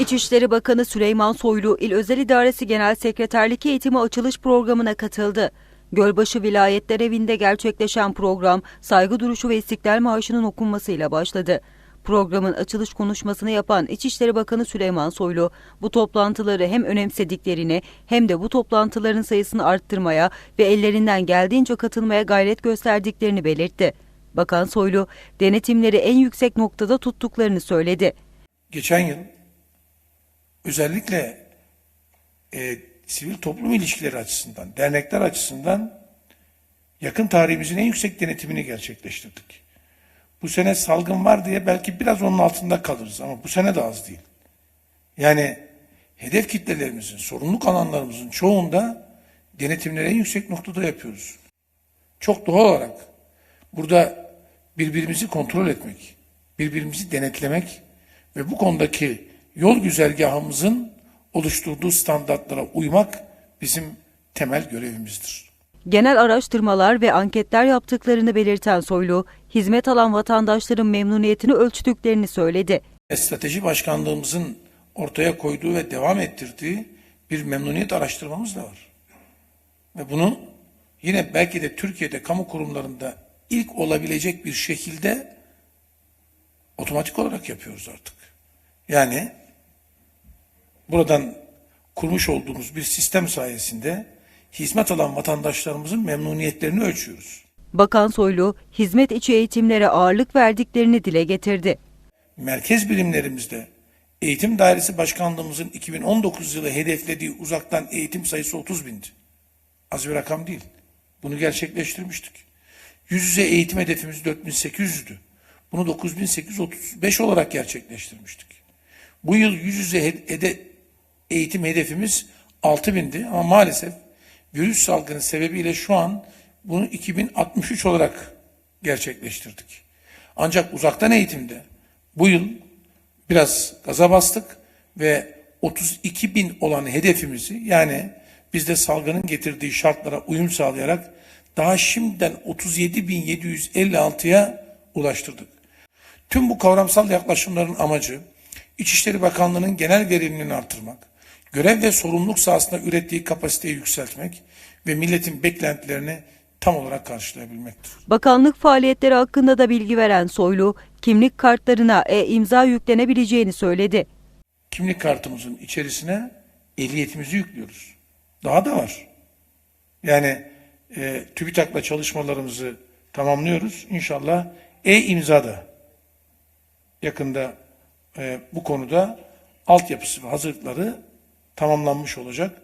İçişleri Bakanı Süleyman Soylu, İl Özel İdaresi Genel Sekreterlik Eğitimi açılış programına katıldı. Gölbaşı Vilayetler Evi'nde gerçekleşen program, saygı duruşu ve istiklal marşının okunmasıyla başladı. Programın açılış konuşmasını yapan İçişleri Bakanı Süleyman Soylu, bu toplantıları hem önemsediklerini hem de bu toplantıların sayısını arttırmaya ve ellerinden geldiğince katılmaya gayret gösterdiklerini belirtti. Bakan Soylu, denetimleri en yüksek noktada tuttuklarını söyledi. geçen yıl özellikle e, sivil toplum ilişkileri açısından, dernekler açısından yakın tarihimizin en yüksek denetimini gerçekleştirdik. Bu sene salgın var diye belki biraz onun altında kalırız ama bu sene de az değil. Yani hedef kitlelerimizin, sorumluluk alanlarımızın çoğunda denetimleri en yüksek noktada yapıyoruz. Çok doğal olarak burada birbirimizi kontrol etmek, birbirimizi denetlemek ve bu konudaki yol güzergahımızın oluşturduğu standartlara uymak bizim temel görevimizdir. Genel araştırmalar ve anketler yaptıklarını belirten Soylu, hizmet alan vatandaşların memnuniyetini ölçtüklerini söyledi. Strateji Başkanlığımızın ortaya koyduğu ve devam ettirdiği bir memnuniyet araştırmamız da var. Ve bunu yine belki de Türkiye'de kamu kurumlarında ilk olabilecek bir şekilde otomatik olarak yapıyoruz artık. Yani buradan kurmuş olduğumuz bir sistem sayesinde hizmet alan vatandaşlarımızın memnuniyetlerini ölçüyoruz. Bakan Soylu, hizmet içi eğitimlere ağırlık verdiklerini dile getirdi. merkez birimlerimizde Eğitim Dairesi Başkanlığımızın 2019 yılı hedeflediği uzaktan eğitim sayısı 30 bindi. Az bir rakam değil. Bunu gerçekleştirmiştik. Yüz yüze eğitim hedefimiz 4800'dü. Bunu 9835 olarak gerçekleştirmiştik. Bu yıl yüz yüze he- hede- eğitim hedefimiz 6000'di ama maalesef virüs salgını sebebiyle şu an bunu 2063 olarak gerçekleştirdik. Ancak uzaktan eğitimde bu yıl biraz gaza bastık ve 32 bin olan hedefimizi yani biz de salgının getirdiği şartlara uyum sağlayarak daha şimdiden 37.756'ya ulaştırdık. Tüm bu kavramsal yaklaşımların amacı İçişleri Bakanlığı'nın genel verimliliğini artırmak, görev ve sorumluluk sahasında ürettiği kapasiteyi yükseltmek ve milletin beklentilerini tam olarak karşılayabilmektir. Bakanlık faaliyetleri hakkında da bilgi veren Soylu, kimlik kartlarına e-imza yüklenebileceğini söyledi. kimlik kartımızın içerisine ehliyetimizi yüklüyoruz. Daha da var. Yani e, TÜBİTAK'la çalışmalarımızı tamamlıyoruz. İnşallah e-imza da yakında e, bu konuda altyapısı ve hazırlıkları tamamlanmış olacak.